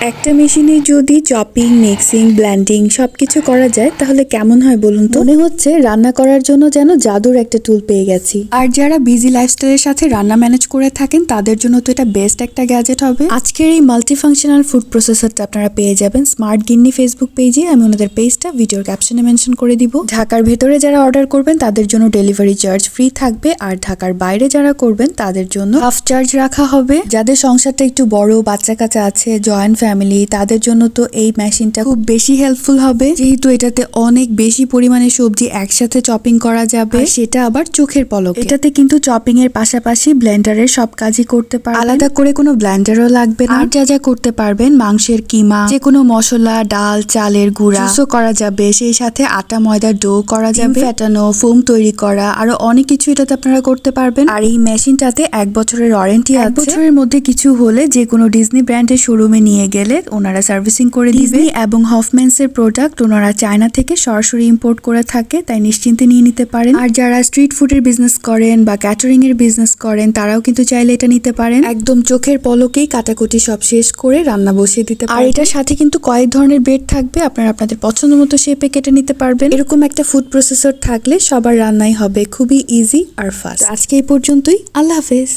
একটা মেশিনে যদি চপিং মিক্সিং ব্ল্যান্ডিং সবকিছু করা যায় তাহলে কেমন হয় বলুন তো? মনে হচ্ছে রান্না করার জন্য যেন জাদুর একটা টুল পেয়ে গেছি। আর যারা বিজি লাইফস্টাইলের সাথে রান্না ম্যানেজ করে থাকেন তাদের জন্য তো এটা বেস্ট একটা গ্যাজেট হবে। আজকের এই মাল্টিফাংশনাল ফুড প্রসেসরটা আপনারা পেয়ে যাবেন স্মার্ট গিন্নি ফেসবুক পেজে আমি ওনাদের পেজটা ভিডিওর ক্যাপশনে মেনশন করে দিব। ঢাকার ভেতরে যারা অর্ডার করবেন তাদের জন্য ডেলিভারি চার্জ ফ্রি থাকবে। আর ঢাকার বাইরে যারা করবেন তাদের জন্য হাফ চার্জ রাখা হবে। যাদের সংসারটা একটু বড় বাচ্চা কাচ্চা আছে জয়েন্ট ফ্যামিলি তাদের জন্য তো এই মেশিনটা খুব বেশি হেল্পফুল হবে। যেহেতু এটাতে অনেক বেশি পরিমাণে সবজি একসাথে চপিং করা যাবে। সেটা আবার চোখের পলক। এটাতে কিন্তু চপিং এর পাশাপাশি ব্লেন্ডারের সব কাজই করতে পারবেন। আলাদা করে কোনো ব্লেন্ডারও লাগবে না। আর যা যা করতে পারবেন মাংসের কিমা যে কোনো মশলা ডাল চালের গুঁড়া করা যাবে। সেই সাথে আটা ময়দার ডো করা যাবে। ফেটানো ফোম তৈরি করা আরও অনেক কিছু এটাতে আপনারা করতে পারবেন। আর এই মেশিনটাতে এক বছরের ওয়ারেন্টি আছে। বছরের মধ্যে কিছু হলে যে কোনো ডিজনি ব্র্যান্ডের শোরুমে নিয়ে গেলে ওনারা সার্ভিসিং করে দিবে। এবং হফম্যান্স এর প্রোডাক্ট ওনারা চায়না থেকে সরাসরি ইম্পোর্ট করে থাকে তাই নিশ্চিন্তে নিয়ে নিতে পারেন। আর যারা স্ট্রিট ফুডের বিজনেস করেন বা ক্যাটারিং এর বিজনেস করেন তারাও কিন্তু চাইলে এটা নিতে পারেন। একদম চোখের পলকেই কাটাকুটি সব শেষ করে রান্না বসিয়ে দিতে আর এটার সাথে কিন্তু কয়েক ধরনের বেড থাকবে আপনারা আপনাদের পছন্দ মতো শেপে কেটে নিতে পারবেন। এরকম একটা ফুড প্রসেসর থাকলে সবার রান্নাই হবে খুবই ইজি আর ফাস্ট আজকে এই পর্যন্তই আল্লাহ হাফেজ।